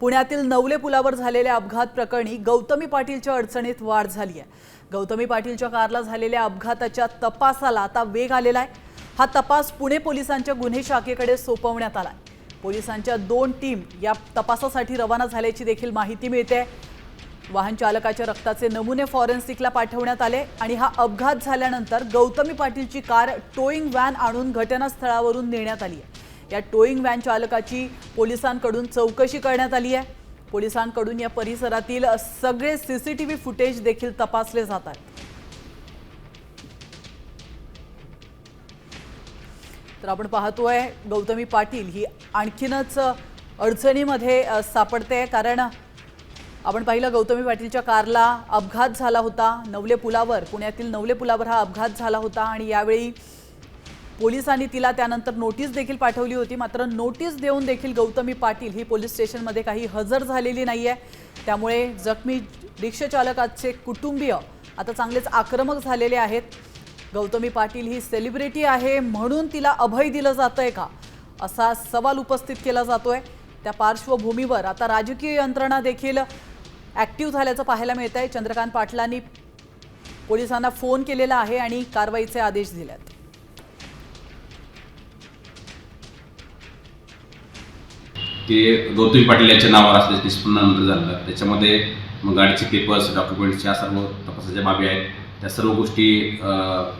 पुण्यातील नवले पुलावर झालेल्या अपघात प्रकरणी गौतमी पाटीलच्या अडचणीत वाढ झाली आहे गौतमी पाटीलच्या कारला झालेल्या अपघाताच्या तपासाला आता वेग आलेला आहे. हा तपास पुणे पोलिसांच्या गुन्हे शाखेकडे सोपवण्यात आला आहे पोलिसांच्या दोन टीम या तपासासाठी रवाना झाल्याची देखील माहिती मिळते वाहन चालकाच्या रक्ताचे नमुने फॉरेन्सिकला पाठवण्यात आले आणि हा अपघात झाल्यानंतर गौतमी पाटीलची कार टोईंग व्हॅन आणून घटनास्थळावरून नेण्यात आली आहे या टोईंग व्हॅन चालकाची पोलिसांकडून चौकशी करण्यात आली आहे. पोलिसांकडून या परिसरातील सगळे सीसीटीव्ही फुटेज देखील तपासले जात आहेत. तर आपण पाहतोय गौतमी पाटील ही आणखीनच अडचणीमध्ये सापडते. कारण आपण पाहिलं गौतमी पाटीलच्या कारला अपघात झाला होता. नवले पुलावर पुण्यातील नवले पुलावर हा अपघात झाला होता. आणि यावेळी पोलिसांनी तिला त्यानंतर नोटीस देखील पाठवली होती. मात्र नोटीस देऊन देखील गौतमी पाटील ही पोलीस स्टेशनमध्ये काही हजर झालेली नाही आहे त्यामुळे जखमी रिक्षाचालकाचे कुटुंबीय आता चांगलेच आक्रमक झालेले आहेत. गौतमी पाटील ही सेलिब्रिटी आहे म्हणून तिला अभय दिलं जातं आहे का? असा सवाल उपस्थित केला जातोय. त्या पार्श्वभूमीवर आता राजकीय यंत्रणा देखील ॲक्टिव्ह झाल्याचं पाहायला मिळत आहे चंद्रकांत पाटलांनी पोलिसांना फोन केलेला आहे आणि कारवाईचे आदेश दिले ते गौतमी पाटील यांच्या नावावर असल्याचे निष्पन्नानंतर झालं. त्याच्यामध्ये मग गाडीचे पेपर्स डॉक्युमेंट्स या सर्व तपासाच्या बाबी आहेत. त्या सर्व गोष्टी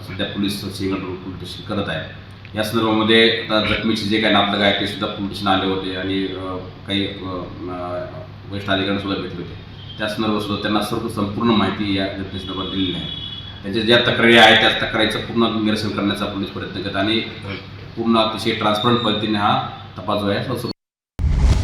सध्या पोलीस सिंगल पोलीस स्टेशन करत आहे या संदर्भामध्ये आता जखमीचे जे काही नातलग आहे ते सुद्धा पोलीस स्टेशन आले होते आणि काही वरिष्ठ अधिकारी सुद्धा भेटले होते. त्या संदर्भात सुद्धा त्यांना सर्व संपूर्ण माहिती या घटनेसंदर्भात दिलेली आहे. त्यांच्या ज्या तक्रारी आहेत त्या तक्रारीचं पूर्ण निरसन करण्याचा पोलीस प्रयत्न करतात आणि पूर्ण अतिशय ट्रान्सपरंट पद्धतीने हा तपास जो आहे